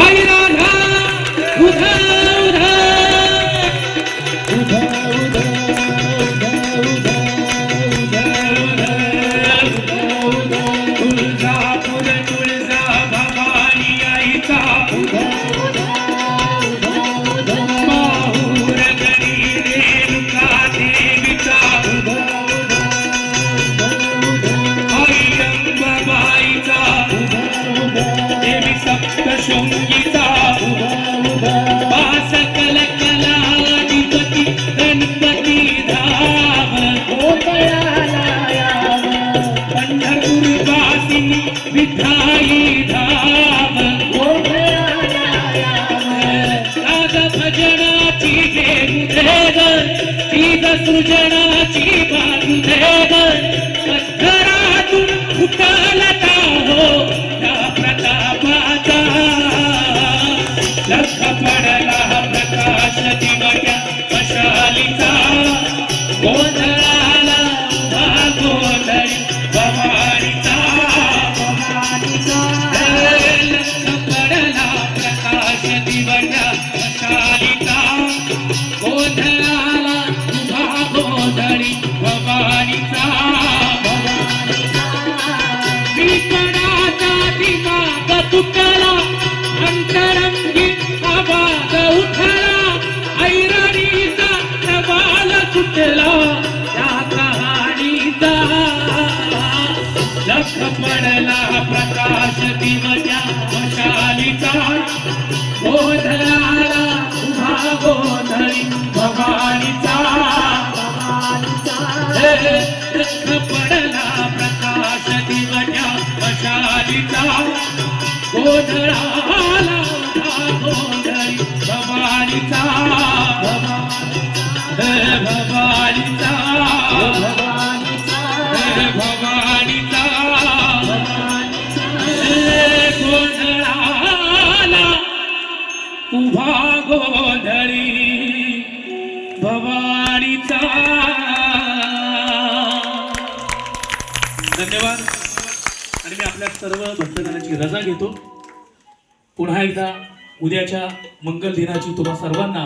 आई राधा देवी सप्तशृंगीचा सकल कला गणपती गणपती धाम. पंढरपूर वासिनी विठाई धाम. राग भजनाची देव चीज सृजनाची बाजू पडला प्रकाश दिवच्या मशालीचा गोधळाला उभा गोधरी भवानीचा. लख पडला प्रकाश दिवट्या मशालीचा गोधळाला उभा गोधरी भवानीचा. हे भवानीचा. उभा गोधळी भवानीचा. धन्यवाद. आणि मी आपल्या सर्व भक्तगणाची रजा घेतो. पुन्हा एकदा उद्याच्या मंगल दिनाची तुम्हा सर्वांना